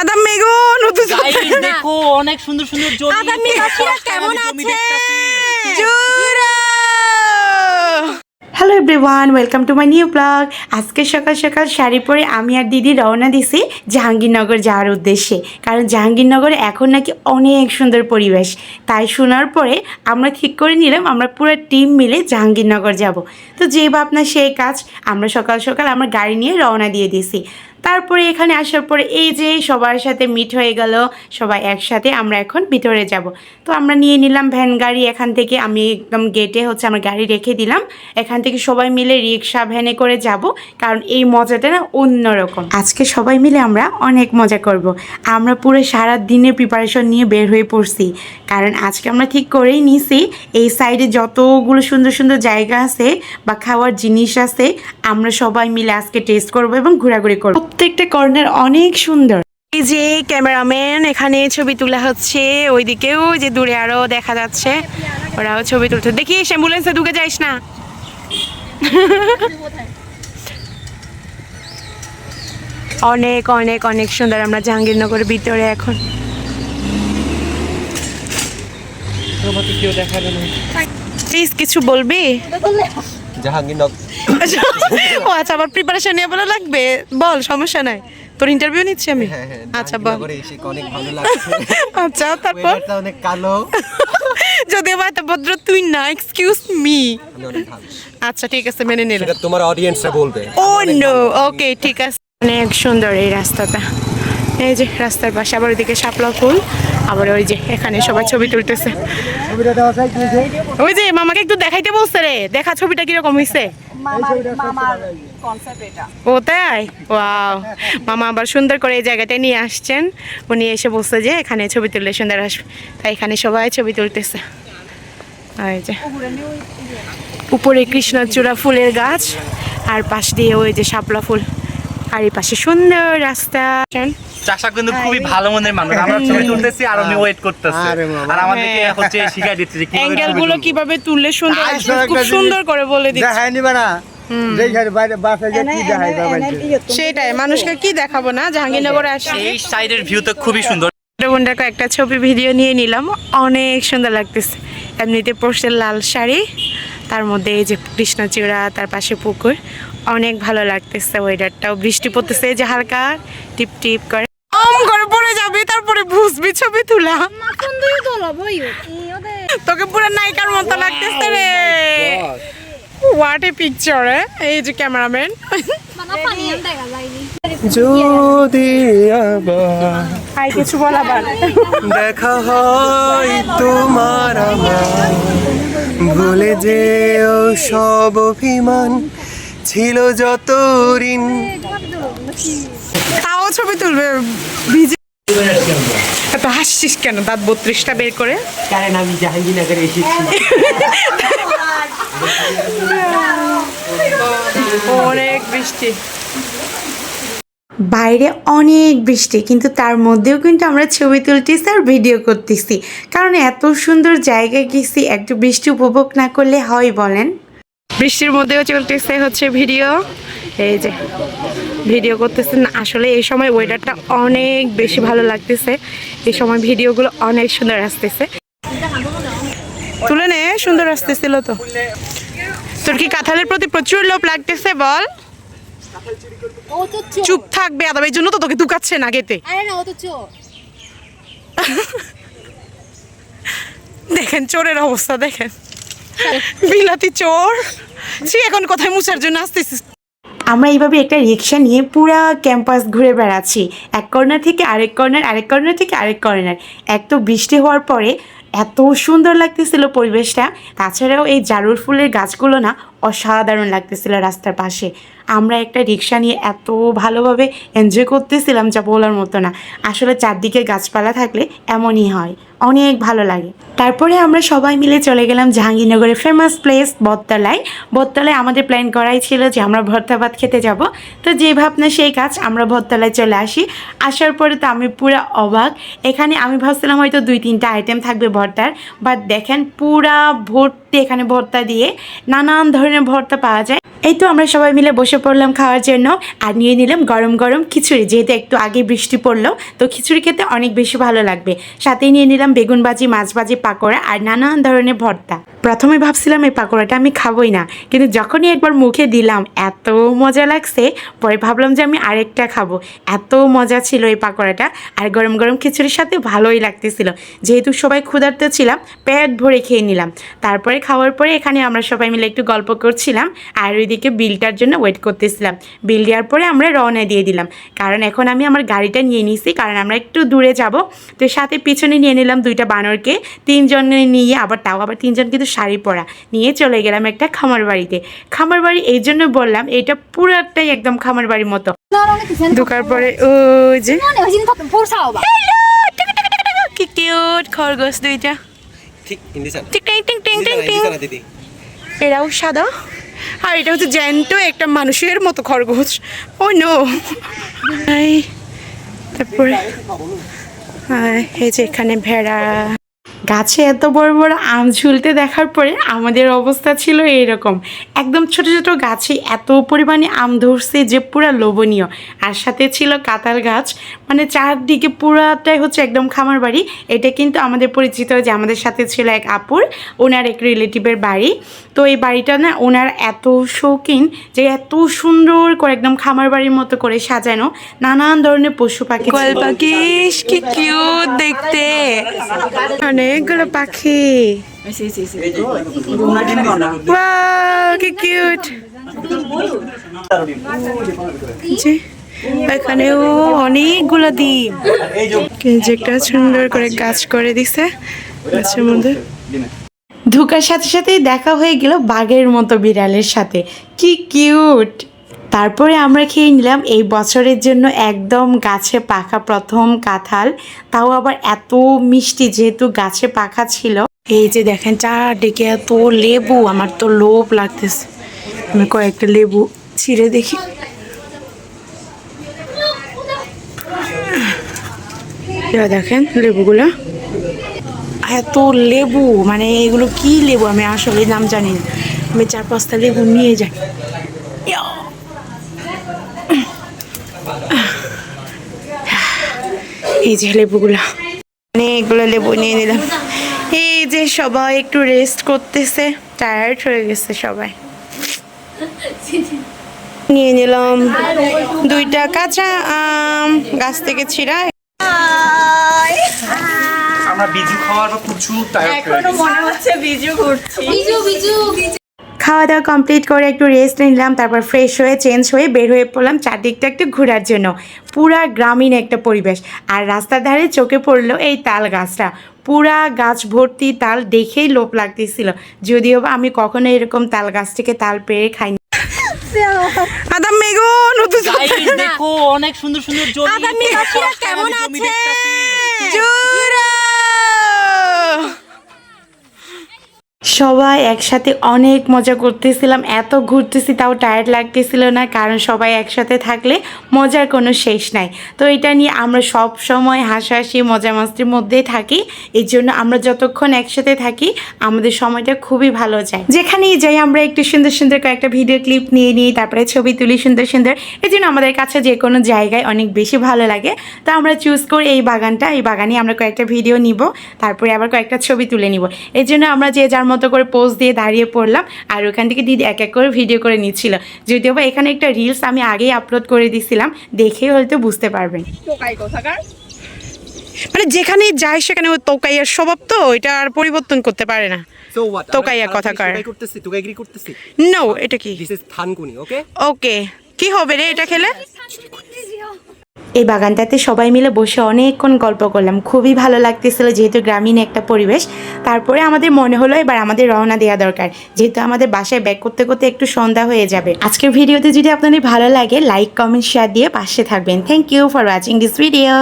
আদাম মেঘো নতুন দেখো অনেক সুন্দর সুন্দর জমি। আদাম মিরাশিয়া কেমন আছে? দেখতাছি। Hello everyone welcome to my new blog আজকে সকাল সকাল শাড়ি পরে আমি আর দিদি রওনা দিছি জাহাঙ্গীরনগর যাওয়ার উদ্দেশ্যে। কারণ জাহাঙ্গীরনগরে এখন নাকি অনেক সুন্দর পরিবেশ। তাই শোনার পরে আমরা ঠিক করে নিলাম আমরা পুরো টিম মিলে জাহাঙ্গীরনগর যাব। তো যে ভাবনা সেই কাজ আমরা সকাল সকাল আমরা গাড়ি নিয়ে রওনা দিয়ে দিছি তারপরে এখানে আসার পরে এই যে সবার সাথে মিট হয়ে গেল, সবাই একসাথে, আমরা এখন ভিতরে যাব। তো আমরা নিয়ে নিলাম ভ্যান গাড়ি, এখান থেকে আমি একদম গেটে হচ্ছে আমার গাড়ি রেখে দিলাম। এখান থেকে সবাই মিলে রিক্সা ভ্যানে করে যাব, কারণ এই মজাটা না অন্যরকম। আজকে সবাই মিলে আমরা অনেক মজা করব। আমরা পুরো সারা দিনের প্রিপারেশন নিয়ে বের হয়ে পড়ছি। কারণ আজকে আমরা ঠিক করেই নিছি, এই সাইডে যতগুলো সুন্দর সুন্দর জায়গা আছে বা খাওয়ার জিনিস আছে, আমরা সবাই মিলে আজকে টেস্ট করব এবং ঘোরাঘুরি করব। প্রত্যেকটা কর্নার অনেক সুন্দর। এই যে ক্যামেরাম্যান এখানে ছবি তোলা হচ্ছে। ওইদিকেও যে দূরে আরও দেখা যাচ্ছে। ওরাও ছবি তুলছে। দেখিস অ্যাম্বুলেন্সে ঢুকে যাইস না। অনেক অনেক অনেক সুন্দর। আমরা জাহাঙ্গীরনগরের ভিতরে এখন। প্লিজ কিছু বলবি? জাহাঙ্গীরনগর ও আচ্ছা আবার প্রিপারেশন নিয়ে বলা লাগবে? বল সমস্যা নাই। তোর ইন্টারভিউ নিচ্ছি আমি? হ্যাঁ হ্যাঁ আচ্ছা বল। অনেক ভালো লাগছে। আচ্ছা তারপর? অনেক কালো। যদিও বা ভদ্র তুই না এক্সকিউজ মি আচ্ছা ঠিক আছে মেনে নিলাম। তোমার অডিয়েন্সরা বলবে। ও নো ওকে ঠিক আছে। অনেক সুন্দর এই রাস্তাটা। এই যে রাস্তার পাশে আবার ওইদিকে শাপলা ফুল আবার ওই যে এখানে সবাই ছবি তুলতেছে। ওই যে মামাকে একটু দেখাইতে বলছে রে দেখা ছবিটা কীরকম হয়েছে ও তাই? ওয়াও। মামা আবার সুন্দর করে এই জায়গাটা নিয়ে আসছেন। উনি এসে বলছে যে এখানে ছবি তুললে সুন্দর আসবে। তাই এখানে সবাই ছবি তুলতেছে। এই যে উপরে কৃষ্ণচূড়া ফুলের গাছ আর পাশ দিয়ে ওই যে শাপলা ফুল। আর এই পাশে সুন্দর রাস্তা। চাষা কিন্তু খুবই ভালো মনের মানুষ। আমরা ছবি তুলতেছি আর উনি ওয়েট করতেছে। আর আমাদেরকে হচ্ছে শিখাই দিচ্ছে যে অ্যাঙ্গেলগুলো কীভাবে তুললে সুন্দর আসবে খুব সুন্দর করে বলে দিচ্ছে। দেখায় নিবে না। সেটাই মানুষকে কি দেখাবো না? জাহাঙ্গীরনগরে আসি এই সাইডের ভিউ তো খুবই সুন্দর। বোনটার কয়েকটা ছবি ভিডিও নিয়ে নিলাম। অনেক সুন্দর লাগতেছে। এমনিতে পড়ছে লাল শাড়ি তার মধ্যে এই যে কৃষ্ণচূড়া তার পাশে পুকুর। অনেক ভালো লাগতেছে ওয়েদারটাও বৃষ্টি পড়তেছে এই যে হালকা টিপ টিপ করে। আম করে পড়ে যাবি তারপরে বুঝবি ছবি তুলা। তোকে পুরো নায়িকার মতো লাগতেছে রে। হোয়াট এ পিকচার এই যে ক্যামেরাম্যান। যদি আবার হাই কিছু বল আবার। দেখা হয় তোমার আমার ভুলে যেও সব অভিমান ছিল যত ঋণ ছবি তুলবে ভিজে হাসছিস কেন? দাঁত বত্রিশটা বের করে। কারণ আমি জাহাঙ্গীরনগরে এসেছি। অনেক বৃষ্টি। বাইরে অনেক বৃষ্টি কিন্তু তার মধ্যেও কিন্তু আমরা ছবি তুলতেছি আর ভিডিও করতেছি। কারণ এত সুন্দর জায়গায় গেছি একটু বৃষ্টি উপভোগ না করলে হয় বলেন। বৃষ্টির মধ্যেও চলতেছে হচ্ছে ভিডিও। এই যে। ভিডিও করতেছেন। আসলে এই সময় ওয়েদারটা অনেক বেশি ভালো লাগতেছে। এই সময় ভিডিওগুলো অনেক সুন্দর আসতেছে। তুলে নে সুন্দর আসতেছিল তো। তোর কি কাঁঠালের প্রতি প্রচুর লোভ লাগতেছে বল? চুপ থাকবে আদাব এই জন্য তো তোকে দুকাচ্ছে না গেতে দেখেন চোরের অবস্থা দেখেন। বিলাতি চোর। সে এখন কোথায় মুছার জন্য আসতেছিস। আমরা এইভাবে একটা রিক্সা নিয়ে পুরা ক্যাম্পাস ঘুরে বেড়াচ্ছি। এক কর্নার থেকে আরেক কর্নার আরেক কর্নার থেকে আরেক কর্নার এক তো বৃষ্টি হওয়ার পরে এত সুন্দর লাগতেছিল পরিবেশটা। তাছাড়াও এই জারুল ফুলের গাছগুলো না অসাধারণ লাগতেছিল রাস্তার পাশে। আমরা একটা রিক্সা নিয়ে এত ভালোভাবে এনজয় করতেছিলাম যা বলার মতো না। আসলে চারদিকে গাছপালা থাকলে এমনই হয়। অনেক ভালো লাগে। তারপরে আমরা সবাই মিলে চলে গেলাম জাহাঙ্গীরনগরের ফেমাস প্লেস বটতলায়। বটতলায় আমাদের প্ল্যান করাই ছিল যে আমরা ভর্তা ভাত খেতে যাব। তো যে ভাবনা, সেই কাজ আমরা ভর্তালায় চলে আসি। আসার পরে তো আমি পুরো অবাক। এখানে আমি ভাবছিলাম হয়তো দুই, তিনটা আইটেম থাকবে ভর্তার। বাট দেখেন পুরা ভর্তি এখানে ভর্তা দিয়ে নানান ধরনের ধরনের ভর্তা পাওয়া যায়। এই তো আমরা সবাই মিলে বসে পড়লাম খাওয়ার জন্য। আর নিয়ে নিলাম গরম গরম খিচুড়ি। যেহেতু একটু আগে বৃষ্টি পড়ল, তো খিচুড়ি খেতে অনেক বেশি ভালো লাগবে। সাথে নিয়ে নিলাম বেগুন ভাজি, মাছ ভাজি, পাকোড়া আর নানান ধরনের ভর্তা। প্রথমে ভাবছিলাম এই পাকোড়াটা আমি খাবই না, কিন্তু যখনই একবার মুখে দিলাম, এত মজা লাগছে। পরে ভাবলাম যে আমি আরেকটা খাব। এত মজা ছিল এই পাকোড়াটা। আর গরম গরম খিচুড়ির সাথে ভালোই লাগতেছিল। যেহেতু সবাই ক্ষুধার্ত ছিলাম, পেট ভরে খেয়ে নিলাম। তারপরে খাওয়ার পরে এখানে আমরা সবাই মিলে একটু গল্প করছিলাম আর ওইদিকে বিলটার জন্য ওয়েট করতেছিলাম। বিল দেওয়ার পরে আমরা রওনা দিয়ে দিলাম। কারণ এখন আমি আমার গাড়িটা নিয়ে নিছি কারণ আমরা একটু দূরে যাব। তো সাথে পিছনে নিয়ে নিলাম দুইটা বানরকে। তিনজনে নিয়ে আবার তাও আবার তিনজন কিন্তু শাড়ি পরা। নিয়ে চলে গেলাম একটা খামার বাড়িতে খামার বাড়ি এই জন্য বললাম এটা পুরাটাই একদম খামার বাড়ির মতো। ঢোকার পরে ওই যে কি কিউট খরগোশ দুইটা। ঠিক হিন্দি সানা টিং টিং টিং টিং এরাও সাদা। আর এটা হচ্ছে জ্যান্ত একটা মানুষের মতো খরগোশ। ও নো তারপরে এই যে এখানে ভেড়া। গাছে এত বড় বড় আম ঝুলতে দেখার পরে আমাদের অবস্থা ছিল এইরকম। একদম ছোট ছোট গাছে এত পরিমাণে আম ধরছে যে পুরো লোভনীয়। আর সাথে ছিল কাতাল গাছ। মানে চারদিকে পুরাটাই হচ্ছে একদম খামার বাড়ি। এটা কিন্তু আমাদের পরিচিত যে আমাদের সাথে ছিল এক আপুর ওনার এক রিলেটিভের বাড়ি। তো এই বাড়িটা না ওনার এত শৌখিন যে এত সুন্দর করে একদম খামার বাড়ির মতো করে সাজানো। নানান ধরনের পশু পাখি পাখি কি কিউট দেখতে। অনেকগুলো পাখি। কি কিউট জি এখানেও অনেকগুলো দ্বীপ এই যে একটা সুন্দর করে গাছ করে দিছে গাছের মধ্যে। ঢুকার সাথে সাথেই দেখা হয়ে গেল বাঘের মতো বিড়ালের সাথে। কি কিউট তারপরে আমরা খেয়ে নিলাম এই বছরের জন্য একদম গাছে পাকা প্রথম কাঁঠাল। তাও আবার এত মিষ্টি যেহেতু গাছে পাকা ছিল। এই যে দেখেন, চারদিকে এত লেবু, আমার তো লোভ লাগতেছে। আমি কয়েকটা লেবু ছিঁড়ে দেখি। দেখেন লেবুগুলো। এত লেবু মানে এগুলো কি লেবু? আমি আসলে নাম জানি না। আমি চার পাঁচটা লেবু নিয়ে যাই। এই যে লেবুগুলো। অনেকগুলো লেবু নিয়ে নিলাম। এই যে সবাই একটু রেস্ট করতেছে টায়ার্ড হয়ে গেছে সবাই। নিয়ে নিলাম দুইটা কাঁচা আম গাছ থেকে ছিঁড়া। আমরা বিজু খাওয়ার পর প্রচুর টায়ার্ড বিজু বিজু। খাওয়া দাওয়া কমপ্লিট করে একটু রেস্ট নিলাম তারপর ফ্রেশ হয়ে চেঞ্জ হয়ে বের হয়ে পড়লাম চারদিকটা একটু ঘোরার জন্য। পুরা গ্রামীণ একটা পরিবেশ। আর রাস্তার ধারে চোখে পড়ল এই তাল গাছটা। পুরা গাছ ভর্তি তাল দেখেই লোভ লাগতেছিল। যদিও বা আমি কখনো এরকম তাল গাছ থেকে তাল পেরে খাইনি। আদাম দেখো অনেক সুন্দর সুন্দর জমি কেমন আছে? জোরা! সবাই একসাথে অনেক মজা করতেছিলাম, এত ঘুরতেছি তাও টায়ার্ড লাগতেছিল না, কারণ সবাই একসাথে থাকলে মজার কোনো শেষ নাই। তো এটা নিয়ে আমরা সব সময় হাসাহাসি, মজা মাস্তির মধ্যেই থাকি এই জন্য আমরা যতক্ষণ একসাথে থাকি, আমাদের সময়টা খুবই ভালো যায়। যেখানেই যাই আমরা একটু সুন্দর সুন্দর কয়েকটা ভিডিও ক্লিপ নিয়ে নিই, তারপরে ছবি তুলি সুন্দর সুন্দর এই জন্য আমাদের কাছে যে কোনো জায়গায় অনেক বেশি ভালো লাগে। তো আমরা চুজ করি এই বাগানটা, এই বাগানে আমরা কয়েকটা ভিডিও নিব, তারপরে আবার কয়েকটা ছবি তুলে নিব। এই জন্য আমরা যে যার মতো করে পোজ দিয়ে দাঁড়িয়ে পড়লাম আর ওখান থেকে দিদি এক এক করে ভিডিও করে নিচ্ছিল। যদিও বা এখানে একটা রিলস আমি আগেই আপলোড করে দিছিলাম দেখে হয়তো বুঝতে পারবেন। মানে যেখানে যায় সেখানে ও তোকাইয়ার স্বভাব তো এটা আর পরিবর্তন করতে পারে না। তোকাইয়া কথা কর। করতেছি তোকে করতেছি? নো এটা কি? দিস ইজ থানকুনি ওকে ওকে কি হবে রে এটা খেলে? এই বাগানটাতে সবাই মিলে বসে অনেকক্ষণ গল্প করলাম। খুবই ভালো লাগতেছিল যেহেতু গ্রামীণ একটা পরিবেশ। তারপরে আমাদের মনে হলো এবার আমাদের রওনা দেওয়া দরকার। যেহেতু আমাদের বাসায় ব্যাক করতে করতে একটু সন্ধ্যা হয়ে যাবে। আজকের ভিডিওতে যদি আপনাদের ভালো লাগে লাইক কমেন্ট শেয়ার দিয়ে পাশে থাকবেন। Thank you for watching this video